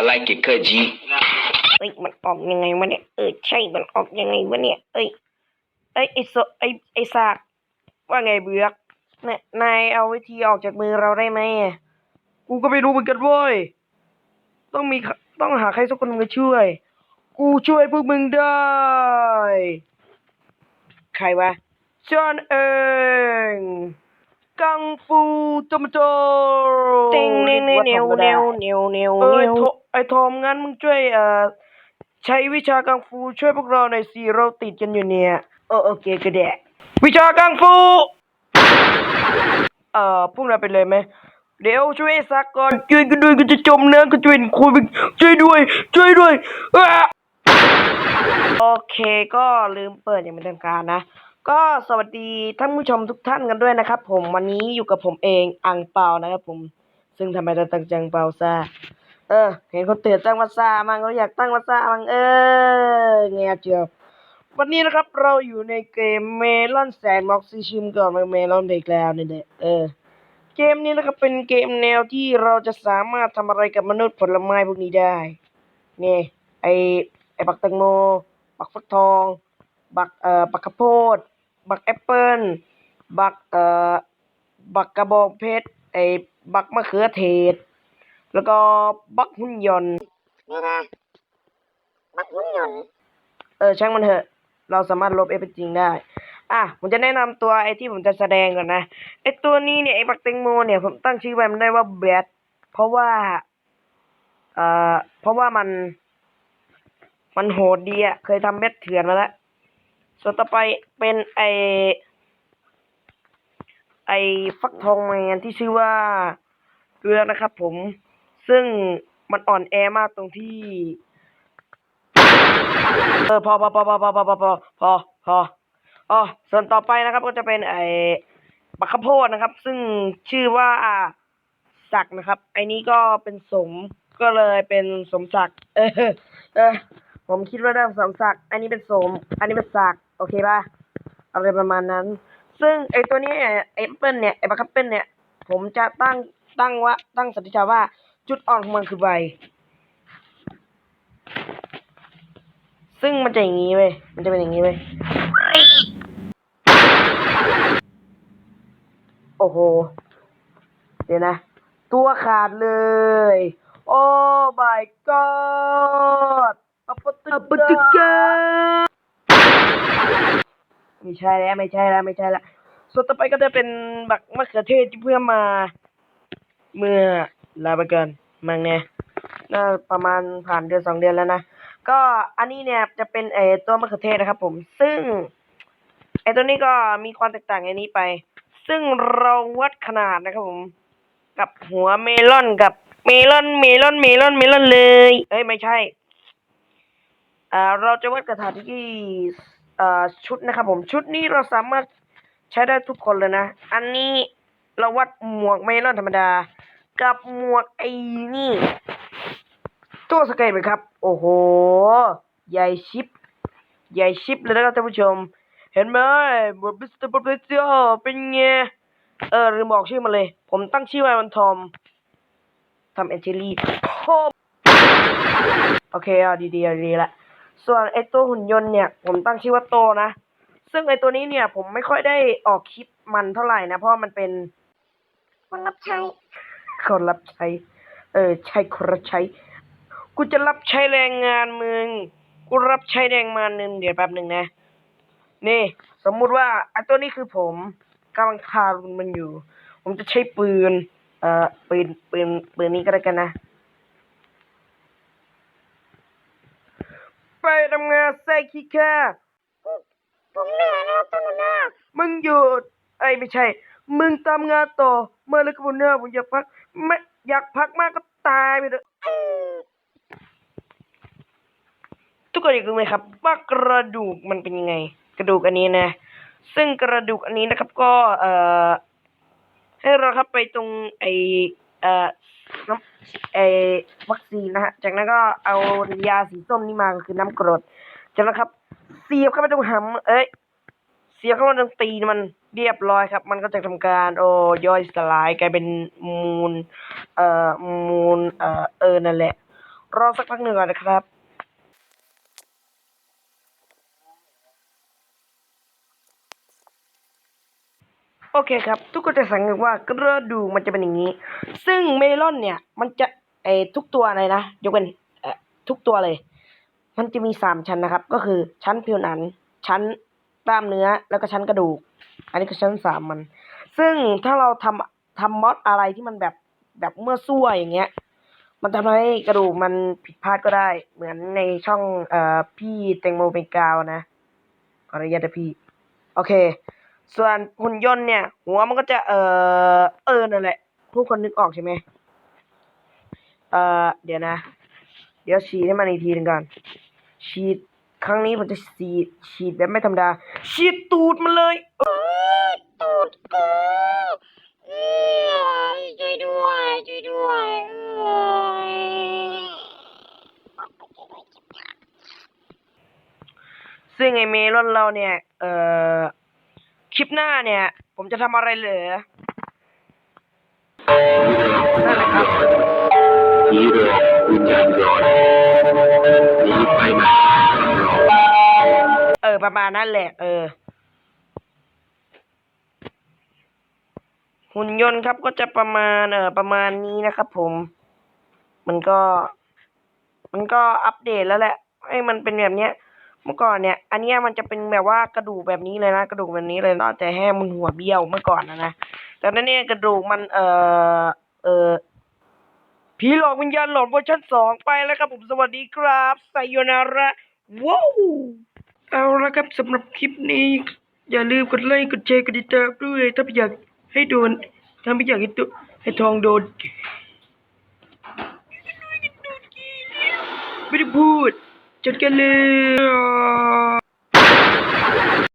I like it เคจีเอ้ยมันออกยังไงวะเนี่ยเออใช่มันออกยังไงวะเนี่ย เอ้ยเอ้ยไอโซไอไอซากว่าไงเบือกเนี่ยนายเอาวิธีออกจากมือเราได้ไหมอะกูก็ไม่รู้เหมือนกันเว้ยต้องมีต้องหาใครสักคนมาช่วย กูช่วยพวกมึงได้ ใครวะจอนเอง กังฟูจมโจเต็งเนวเนวเนวเนวเนวเนวเอ้ยเนวโทไอ้ทอมงั้นมึงช่วยเอ่อใช้วิชากังฟูช่วยพวกเราหน่อยสิเราติดกันอยู่เนี่ยเออโอเคก็ได้วิชากังฟูเอ่อพวกเราไปเลยไหมเดี๋ยวช่วยสักก่อนช่วยกันด้วยกูจะจมน้ำกูจะเป็นโคนช่วยด้วย ช่วยด้วยอ้าโอเคก็ลืมเปิดอย่างเป็นทางการนะ ก็สวัสดีท่านผู้ชมทุกท่านกันด้วยนะครับ ผมวันนี้อยู่กับผมเองอังเปานะครับผม ซึ่งทำไมเราตั้งจังเปาซาเออ เห็นคนเตือนตั้งวัซามั่งก็อยากตั้งวัซามั่งเออเงียเจียววันนี้นะครับเราอยู่ในเกมเมลอนแสนม็อกซิชิมก่อนเมลอนเด็กแล้วนี่แหละเออเกมนี้นะครับเป็นเกมแนวที่เราจะสามารถทำอะไรกับมนุษย์ผลไม้พวกนี้ได้นี่ไอไอบักแตงโมบักฟักทองบักเอ่อบักข้าวโพด บักแอปเปิลบักเอ่อบักกระบองเพชรไอบักมะเขือเทศ แล้วก็บักหุ่นยนต์นี่นะบักหุ่นยนต์เออช่างมันเถอะ เราสามารถลบเอฟจริงได้ อะผมจะแนะนำตัวไอ้ที่ผมจะแสดงก่อนนะไอ้ตัวนี้เนี่ยไอ้บักแตงโมเนี่ยผมตั้งชื่อไว้มันได้ว่าแบทเพราะว่าเอ่อเพราะว่ามัน มันโหดดีอะเคยทำเบ็ดเถื่อนมาแล้ว ส่วนต่อไปเป็นไอไอฟักทองแมนที่ชื่อว่าเกลือนะครับผม ซึ่งมันอ่อนแอมากตรงที่ เออพอพอพอพอพอพอพอพอพอพออ๋อส่วนต่อไปนะครับก็จะเป็นไอ้บักข้าวโพดนะครับ ซึ่งชื่อว่าศักนะครับ ไอ้นี้ก็เป็นสมก็เลยเป็นสมศักดิ์เออเออผมคิดว่าได้สมศักดิ์อันนี้เป็นสม อันนี้เป็นศักดิ์ โอเคป่ะอะไรประมาณนั้น ซึ่งไอ้ตัวนี้เนี่ยไอ้แอปเปิลเนี่ยไอ้บักแอปเปิลเนี่ย ผมจะตั้งตั้งว่าตั้งสันนิษฐานว่าจุดอ่อนของมันคือใบ ซึ่งมันจะอย่างนี้เว้ยมันจะเป็นอย่างนี้เว้ยโอ้โห เดี๋ยวนะ ตัวขาดเลย โอ้ my god อัปปะตึกตึก ไม่ใช่แล้วไม่ใช่แล้วไม่ใช่แล้วส่วนต่อไปก็จะเป็นบักมะเขือเทศที่เพื่อมา เมื่อลาไปเกินมังเนี่ยน่าประมาณผ่านเดือนสองเดือนแล้วนะก็อันนี้เนี่ยจะเป็นไอตัวมะเขือเทศนะครับ ผม ซึ่งไอตัวนี้ก็มีความแตกต่างไอนี้ไป ซึ่งเราวัดขนาดนะครับผม กับหัวเมลอนกับเมลอนเมลอนเมลอนเมลอนเลย เอ้ยไม่ใช่อ่าเราจะวัดกระถางที่ ชุดนะครับผมชุดนี้เราสามารถใช้ได้ทุกคนเลยนะ อันนี้เราวัดหมวกเมลอนธรรมดา กับหมวกไอ้นี่ตัวสเกตไหมครับ โอ้โห ใหญ่ชิป ใหญ่ชิปเลยนะครับท่านผู้ชม เห็นไหมบทบิสเตอร์บทบิสเตอร์เป็นไงเออลืมบอกชื่อมันเลย ผมตั้งชื่อไว้มันทอมทำเอเจลี่โอเคเอาดีๆดีละ ส่วนไอตัวหุ่นยนต์เนี่ย ผมตั้งชื่อว่าโตนะ ซึ่งไอตัวนี้เนี่ย ผมไม่ค่อยได้ออกคลิปมันเท่าไหร่นะ เพราะว่ามันเป็นคนรับใช้คนรับใช้ เออใช่คนรับใช้ กูจะรับใช้แรงงานมึง กูรับใช้แรงงานหนึ่งเดี๋ยวแป๊บหนึ่งนะ นี่ สมมุติว่าไอ้ตัวนี้คือผมกำลังทารุณมันอยู่ ผมจะใช้ปืน เอ่อปืนปืนปืนนี้ก็ได้กันนะ ไปทำงานใส่ขี้ข้าผมเหนื่อยนะครับท่านหัวหน้ามึงหยุดไอ้ยไม่ใช่ มึงทำงานต่อ เมื่อไรก็บุญเนอร์ผมอยากพักไม่อยากพักมากก็ตายไปเถอะทุกคนอยากรู้ไหมครับ ว่ากระดูกมันเป็นยังไง กระดูกอันนี้นะ ซึ่งกระดูกอันนี้นะครับ ก็เอ่อให้เราครับไปตรงไอ เอ่อน้ำไอวัคซีนนะฮะ จากนั้นก็เอายาสีส้มนี่มาก็คือน้ำกรดจากนั้นครับเสียบเข้าไปตรงหำเอ้ยเสียบเข้าไปตรงตีนมันเรียบร้อยครับ มันก็จะทำการ โอ้ย่อยสลายกลายเป็นมูล เอ่อมูลเอ่อเออนั่นแหละ รอสักพักหนึ่งก่อนนะครับ โอเคครับ ทุกคนจะสังเกตว่ากระดูกมันจะเป็นอย่างนี้ ซึ่งเมลอนเนี่ย มันจะไอทุกตัวเลยนะยกเป็นทุกตัวเลย มันจะมีสามชั้นนะครับ ก็คือชั้นผิวหนังชั้นกล้ามเนื้อแล้วก็ชั้นกระดูก อันนี้คือชั้นสามมัน ซึ่งถ้าเราทำทำมอดอะไรที่มันแบบแบบเมื่อซั่วอย่างเงี้ย มันทำให้กระดูกมันผิดพลาดก็ได้ เหมือนในช่องเอ่อพี่แตงโมเป็นกาวนะขออนุญาตพี่ โอเค ส่วนหุ่นยนต์เนี่ย หัวมันก็จะเออเออนั่นแหละผู้คนนึกออกใช่ไหมเออเดี๋ยวนะ เดี๋ยวฉีดให้มันอีกทีหนึงก่อนฉีดครั้งนี้ผมจะฉีดฉีดแบบไม่ธรรมดาฉีดตูดมันเลยตูดกูเอ้ยช่วยด้วยช่วยด้วยเอ้ยซึ่งไอเมลอนเราเนี่ย เอ่อค ลิปหน้าเนี่ย ผมจะทำอะไรเหรอนั่นแหละครับผีหลอกวิญญาณร้อนหนีไปไหนรอเออ ประมาณนั้นแหละ เออ หุ่นยนต์ครับก็จะประมาณ เออประมาณนี้นะครับผม มันก็ มันก็อัปเดตแล้วแหละ ให้มันเป็นแบบเนี้ย เมื่อก่อนเนี่ย อันเนี้ยมันจะเป็นแบบว่ากระดูกแบบนี้เลยนะ กระดูกแบบนี้เลยเนาะแต่แห้มันหัวเบี้ยวเมื่อก่อนนะนะแต่ตอนนี้กระดูกมันเอ่อเอ่อผีหลอกวิญญาณหลอนเวอร์ชันสองไปแล้วครับผมสวัสดีครับไซโยนาระว้าวเอาละครับสำหรับคลิปนี้ อย่าลืมกดไลค์กดแชร์กดติดตามด้วยถ้าไม่อยากให้โดนถ้าไม่อยากให้ตัวให้ทองโดนไม่ได้พูด Çirkeli.